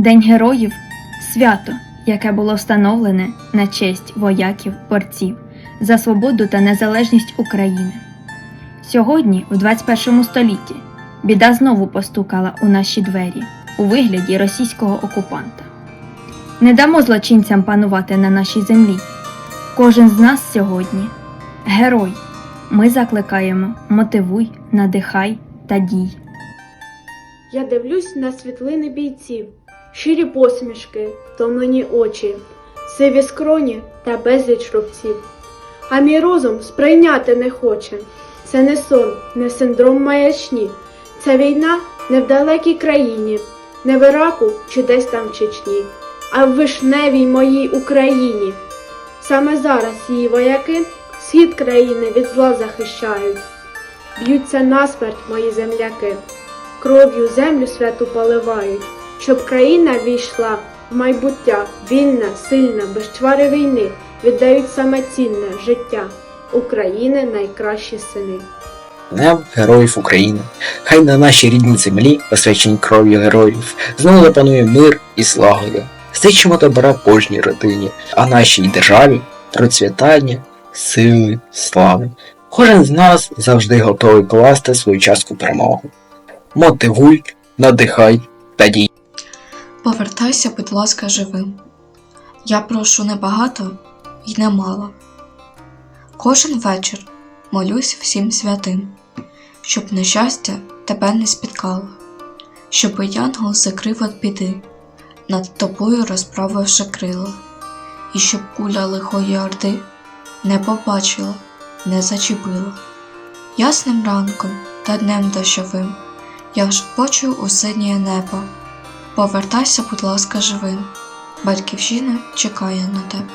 День героїв свято, яке було встановлене на честь вояків борців за свободу та незалежність України. Сьогодні, у 21 столітті, біда знову постукала у наші двері у вигляді російського окупанта. Не дамо злочинцям панувати на нашій землі. Кожен з нас сьогодні герой. Ми закликаємо мотивуй, надихай та дій. Я дивлюсь на світлини бійців, щирі посмішки, втомлені очі, сиві скроні та безліч рубців. А мій розум сприйняти не хоче. Це не сон, не синдром маячні. Це війна не в далекій країні, не в Іраку чи десь там в Чечні, а в вишневій моїй Україні. Саме зараз її вояки схід країни від зла захищають. Б'ються насмерть мої земляки кров'ю землю святу поливають, щоб країна війшла в майбуття, вільна, сильна, без чвари війни, віддають саме цінне життя України найкращі сини. Днем Героїв України. Хай на нашій рідній землі, освяченій кров'ю героїв, знову запанує мир і злагода. Стичимо добра кожній родині, а нашій державі процвітання, сили, слави. Кожен з нас завжди готовий класти свою частку перемогу. Мотивуй, надихай та дій. Повертайся, будь ласка, живим. Я прошу не багато і не мало. Кожен вечір молюсь всім святим, щоб нещастя тебе не спіткало, щоб янгол закрив від біди, над тобою розправивши крила, і щоб куля лихої орди не побачила, не зачепила. Ясним ранком та днем дощовим я ж почую у синє небо. Повертайся, будь ласка, живим. Батьківщина чекає на тебе.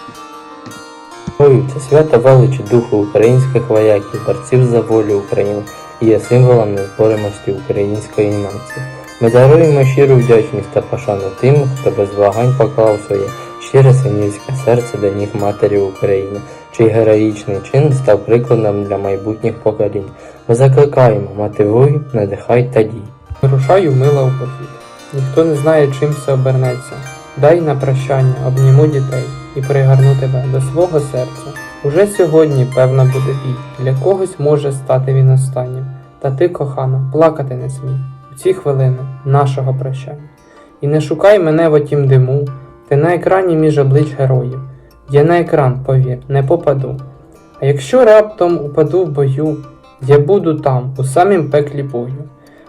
Ой, це свято величі духу українських вояків, борців за волю України і є символом незборимості української нації. Ми даруємо щиру вдячність та пошану тим, хто без вагань поклав своє щире синівське серце до ніг матері України, чий героїчний чин став прикладом для майбутніх поколінь. Ми закликаємо мотивуй, надихай та дій. Вирушаю мила у похід. Ніхто не знає, чим все обернеться. Дай на прощання обніму дітей і пригорну тебе до свого серця. Уже сьогодні, певно, буде бій. Для когось може стати він останнім. Та ти, кохана, плакати не смій у ці хвилини нашого прощання. І не шукай мене в отім диму, ти на екрані між облич героїв. Я на екран, повір, не попаду. А якщо раптом упаду в бою, я буду там, у самім пеклі бою.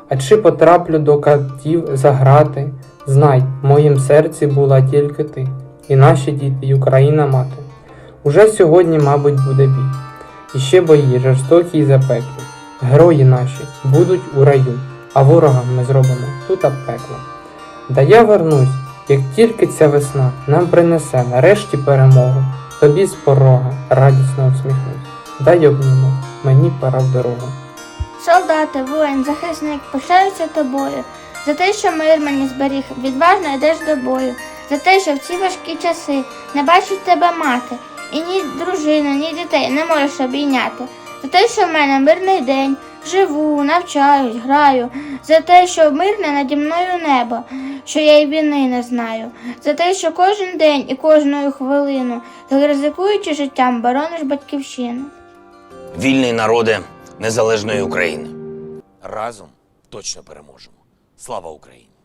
А чи потраплю до катів заграти, знай, в моїм серці була тільки ти, і наші діти, і Україна мати. Уже сьогодні, мабуть, буде бій. І ще бої, жорстокі й запеклі. Герої наші будуть у раю, а ворогам ми зробимо тут пекло. Да я вернусь, як тільки ця весна нам принесе нарешті перемогу, тобі з порога радісно усміхнусь. Дай обніму, мені пора в дорогу. Солдати, воїн, захисник, пишаюся тобою, за те, що мир мені зберіг, відважно йдеш до бою, за те, що в ці важкі часи не бачить тебе мати, і ні дружину, ні дітей не можеш обійняти, за те, що в мене мирний день, живу, навчаюсь, граю, за те, що мирне наді мною небо, що я й війни не знаю, за те, що кожен день і кожну хвилину, ти ризикуючи життям, борониш батьківщину. Вільний народи незалежної України. Разом точно переможемо. Слава Україні!